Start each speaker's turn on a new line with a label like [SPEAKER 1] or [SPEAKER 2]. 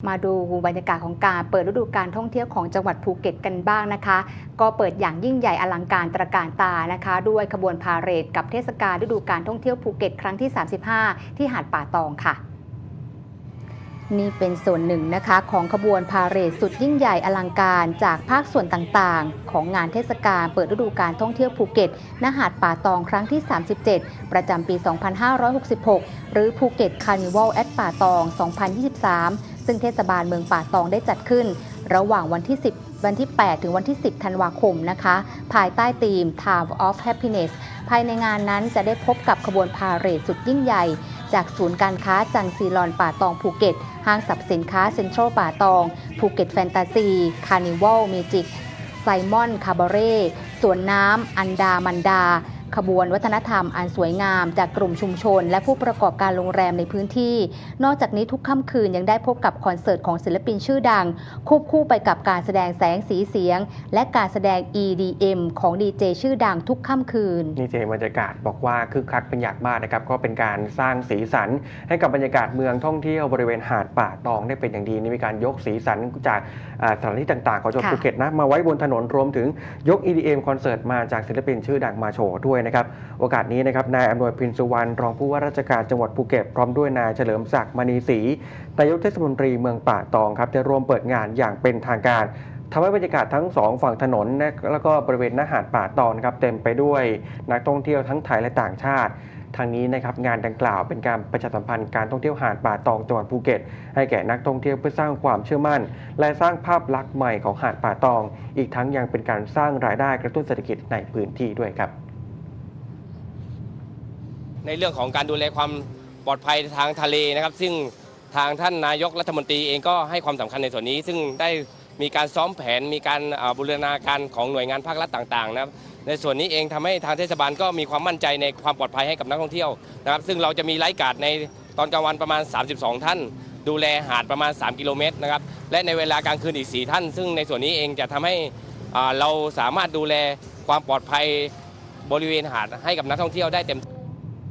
[SPEAKER 1] มาดูบรรยากาศของการเปิดฤดูการท่องเที่ยวของจังหวัดภูเก็ตกันบ้างนะคะ ก็เปิดอย่างยิ่งใหญ่อลังการตระการตานะคะ ด้วยขบวนพาเหรดกับเทศกาลฤดูการท่องเที่ยวภูเก็ตครั้งที่ 35 ที่หาดป่าตองค่ะนี่เป็นส่วนหนึ่งนะคะของขบวนพาเหรดสุดยิ่งใหญ่อลังการจากภาคส่วนต่างๆ ของงานเทศกาลเปิดฤดูการท่องเที่ยวภูเก็ตณหาดป่าตองครั้งที่ 37 ประจำปี 2566 หรือภูเก็ตคาร์นิวัลแอดป่าตอง 2023 ซึ่งเทศบาลเมืองป่าตองได้จัดขึ้น ระหว่างวันที่ 10 วันที่ 8 ถึงวันที่ 10 ธันวาคมนะคะ ภายใต้ธีม Time of Happiness ภายในงานนั้นจะได้พบกับขบวนพาเหรดสุดยิ่งใหญ่ จากศูนย์การค้าจังซีลอนป่าตองภูเก็ต ห้างสรรพสินค้าเซ็นทรัลป่าตองภูเก็ตแฟนตาซีคาร์นิวัลเมจิกไซมอนคาบาเร่สวนน้ำอันดามันดา ขบวนวัฒนธรรมอันสวยงาม จากกลุ่มชุมชน และผู้ประกอบการโรงแรมในพื้นที่ นอกจากนี้ทุกค่ำคืนยังได้พบกับคอนเสิร์ตของศิลปินชื่อดัง ควบคู่ไปกับการแสดงแสงสีเสียง และการแสดง EDM ของดีเจชื่อดังทุกค่ำคืน
[SPEAKER 2] นี่เจบรรยากาศบอกว่าคึกคักเป็นอย่างมากนะครับก็เป็นการสร้างสีสัน ให้กับบรรยากาศเมืองท่องเที่ยวบริเวณหาดป่าตองได้เป็นอย่างดีนี่มีการยกสีสันจากสถานที่ต่างๆของจังหวัดภูเก็ตนะมาไว้บนถนนรวมถึงยก EDM คอนเสิร์ตมาจากศิลปินชื่อดังมาโชว์ด้วยนะครับโอกาสนี้นะครับนายอำนวยพินสุวรรณรองผู้ว่าราชการจังหวัดภูเก็ตพร้อมด้วยนายเฉลิมศักดิ์มณีศรีนายกเทศมนตรีเมืองป่าตองครับจะร่วมเปิดงานอย่างเป็นทางการทำให้บรรยากาศทั้งสองฝั่งถนนและแล้วก็บริเวณหน้าหาดป่าตองนครับเต็มไปด้วยนักท่องเที่ยวทั้งไทยและต่างชาติทางนี้นะครับงานดังกล่าวเป็นการประชาสัมพันธ์การท่องเที่ยวหาดป่าตองจังหวัดภูเก็ต ให้แก่นักท่องเที่ยวเพื่อสร้างความเชื่อมั่น และสร้างภาพลักษณ์ใหม่ของหาดป่าตอง อีกทั้งยังเป็นการสร้างรายได้กระตุ้นเศรษฐกิจในพื้นที่ด้วยครับ
[SPEAKER 3] ในเรื่องของการดูแลความปลอดภัยทางทะเลนะครับ ซึ่งทางท่านนายกรัฐมนตรีเองก็ให้ความสำคัญในส่วนนี้ ซึ่งได้มีการซ้อมแผน มีการบูรณาการของหน่วยงานภาครัฐต่างๆนะครับในส่วนนี้เองทำให้ทางเทศบาลก็มีความมั่นใจในความปลอดภัยให้กับนักท่องเที่ยวนะครับ ซึ่งเราจะมีไลฟ์การ์ดในตอนกลางวันประมาณ 32 ท่าน ดูแลหาดประมาณ 3 กิโลเมตรนะครับและในเวลากลางคืนอีก 4 ท่าน ซึ่งในส่วนนี้เองจะทำให้เราสามารถดูแลความปลอดภัยบริเวณหาดให้กับนักท่องเที่ยวได้เต็ม